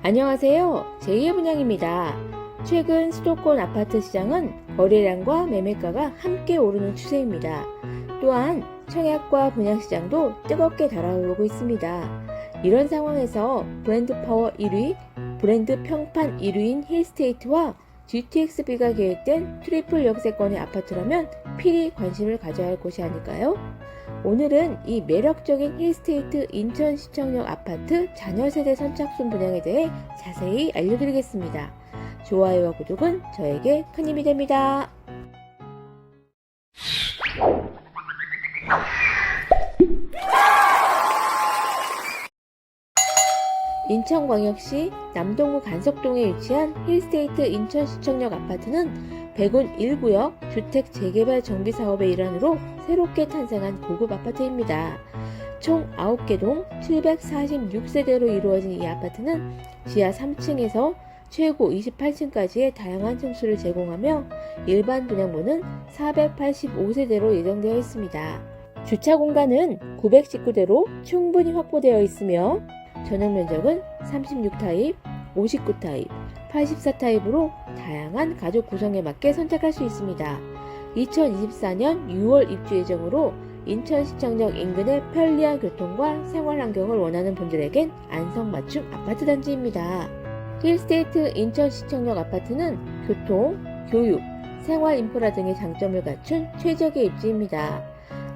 안녕하세요. 제2의 분양입니다. 최근 수도권 아파트 시장은 거래량과 매매가가 함께 오르는 추세입니다. 또한 청약과 분양 시장도 뜨겁게 달아오르고 있습니다. 이런 상황에서 브랜드 파워 1위, 브랜드 평판 1위인 힐스테이트와 GTXB가 계획된 트리플 역세권의 아파트라면 필히 관심을 가져야 할 곳이 아닐까요? 오늘은 이 매력적인 힐스테이트 인천시청역 아파트 자녀세대 선착순 분양에 대해 자세히 알려드리겠습니다. 좋아요와 구독은 저에게 큰 힘이 됩니다. 인천광역시 남동구 간석동에 위치한 힐스테이트 인천시청역 아파트는 백운 1구역 주택 재개발 정비 사업의 일환으로 새롭게 탄생한 고급 아파트입니다. 총 9개 동 746세대로 이루어진 이 아파트는 지하 3층에서 최고 28층까지의 다양한 층수를 제공하며 일반 분양분은 485세대로 예정되어 있습니다. 주차 공간은 919대로 충분히 확보되어 있으며 전용 면적은 36타입, 59타입, 84타입으로 다양한 가족 구성에 맞게 선택할 수 있습니다. 2024년 6월 입주 예정으로 인천시청역 인근의 편리한 교통과 생활 환경을 원하는 분들에겐 안성맞춤 아파트 단지입니다. 힐스테이트 인천시청역 아파트는 교통, 교육, 생활 인프라 등의 장점을 갖춘 최적의 입지입니다.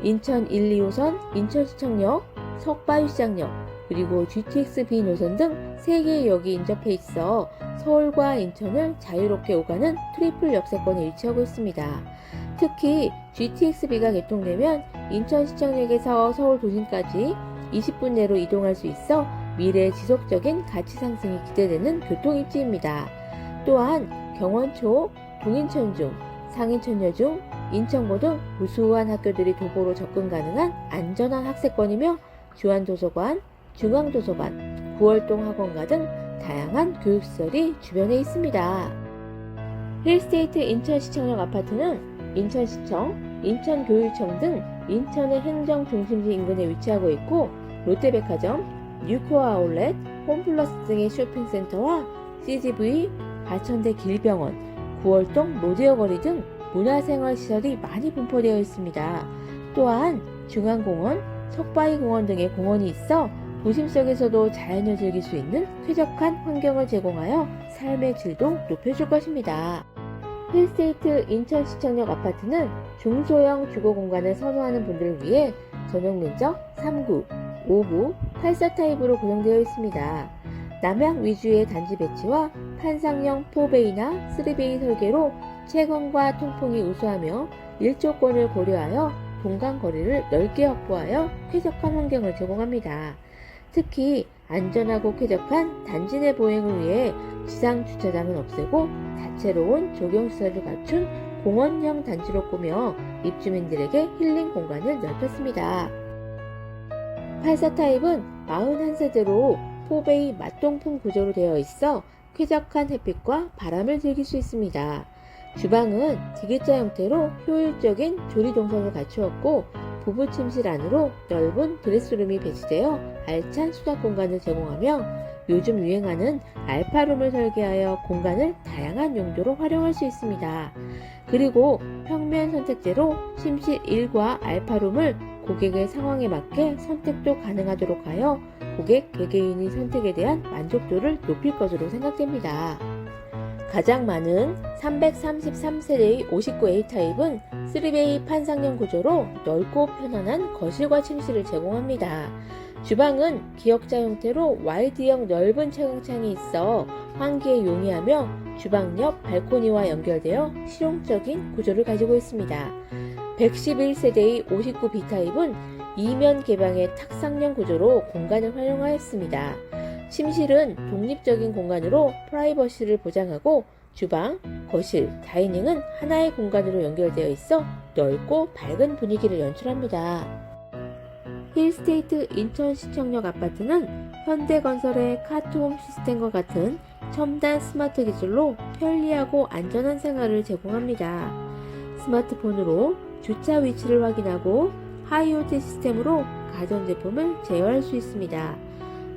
인천 1, 2호선, 인천시청역, 석바위시장역, 그리고 GTX-B 노선 등 3개의 역이 인접해 있어 서울과 인천을 자유롭게 오가는 트리플 역세권에 위치하고 있습니다. 특히 GTX-B가 개통되면 인천시청역에서 서울 도심까지 20분 내로 이동할 수 있어 미래 지속적인 가치 상승이 기대되는 교통 입지입니다. 또한 경원초, 동인천중, 상인천여중, 인천고 등 우수한 학교들이 도보로 접근 가능한 안전한 학세권이며 주한도서관, 중앙도서관, 구월동 학원가 등 다양한 교육시설이 주변에 있습니다. 힐스테이트 인천시청역 아파트는 인천시청, 인천교육청 등 인천의 행정중심지 인근에 위치하고 있고 롯데백화점, 뉴코아 아울렛, 홈플러스 등의 쇼핑센터와 CGV, 과천대 길병원, 구월동 로데오 거리 등 문화생활 시설이 많이 분포되어 있습니다. 또한 중앙공원, 석바위공원 등의 공원이 있어 도심 속에서도 자연을 즐길 수 있는 쾌적한 환경을 제공하여 삶의 질도 높여줄 것입니다. 힐스테이트 인천시청역 아파트는 중소형 주거 공간을 선호하는 분들을 위해 전용 면적 3구, 5구, 84 타입으로 구성되어 있습니다. 남향 위주의 단지 배치와 판상형 4베이나 3베이 설계로 채광과 통풍이 우수하며 일조권을 고려하여 공간 거리를 넓게 확보하여 쾌적한 환경을 제공합니다. 특히 안전하고 쾌적한 단지 내 보행을 위해 지상 주차장은 없애고 다채로운 조경시설을 갖춘 공원형 단지로 꾸며 입주민들에게 힐링 공간을 넓혔습니다. 84 타입은 41세대로 4베이 맞동풍 구조로 되어 있어 쾌적한 햇빛과 바람을 즐길 수 있습니다. 주방은 디귿자 형태로 효율적인 조리 동선을 갖추었고 부부 침실 안으로 넓은 드레스룸이 배치되어 알찬 수납 공간을 제공하며 요즘 유행하는 알파룸을 설계하여 공간을 다양한 용도로 활용할 수 있습니다. 그리고 평면 선택제로 침실 1과 알파룸을 고객의 상황에 맞게 선택도 가능하도록 하여 고객 개개인의 선택에 대한 만족도를 높일 것으로 생각됩니다. 가장 많은 333세대의 59A 타입은 3베이 판상형 구조로 넓고 편안한 거실과 침실을 제공합니다. 주방은 기역자 형태로 와이드형 넓은 채광창이 있어 환기에 용이하며 주방 옆 발코니와 연결되어 실용적인 구조를 가지고 있습니다. 111세대의 59B 타입은 이면 개방의 탁상형 구조로 공간을 활용하였습니다. 침실은 독립적인 공간으로 프라이버시를 보장하고 주방, 거실, 다이닝은 하나의 공간으로 연결되어 있어 넓고 밝은 분위기를 연출합니다. 힐스테이트 인천시청역 아파트는 현대건설의 카트홈 시스템과 같은 첨단 스마트 기술로 편리하고 안전한 생활을 제공합니다. 스마트폰으로 주차 위치를 확인하고 하이오티 시스템으로 가전제품을 제어할 수 있습니다.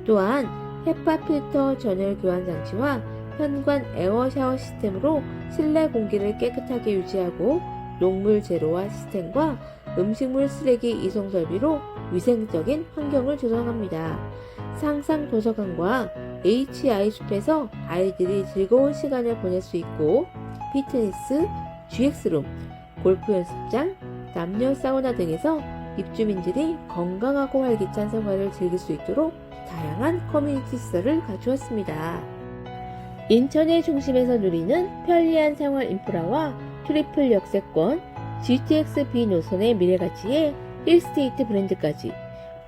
또한 헤파 필터 전열 교환 장치와 현관 에어 샤워 시스템으로 실내 공기를 깨끗하게 유지하고 녹물 제로화 시스템과 음식물 쓰레기 이송 설비로 위생적인 환경을 조성합니다. 상상 도서관과 HI 숲에서 아이들이 즐거운 시간을 보낼 수 있고 피트니스, GX룸, 골프 연습장, 남녀 사우나 등에서 입주민들이 건강하고 활기찬 생활을 즐길 수 있도록 다양한 커뮤니티 시설을 갖추었습니다. 인천의 중심에서 누리는 편리한 생활 인프라와 트리플 역세권, GTX B 노선의 미래가치에 힐스테이트 브랜드까지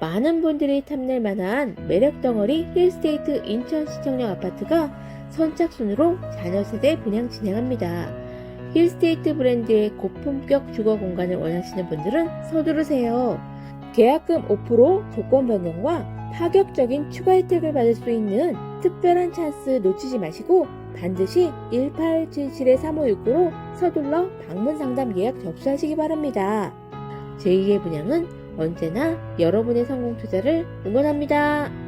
많은 분들이 탐낼 만한 매력 덩어리 힐스테이트 인천 시청역 아파트가 선착순으로 자녀 세대 분양 진행합니다. 힐스테이트 브랜드의 고품격 주거 공간을 원하시는 분들은 서두르세요. 계약금 5% 조건 변경과 파격적인 추가 혜택을 받을 수 있는 특별한 찬스 놓치지 마시고 반드시 1877-3569로 서둘러 방문 상담 예약 접수하시기 바랍니다. 제2의 분양은 언제나 여러분의 성공 투자를 응원합니다.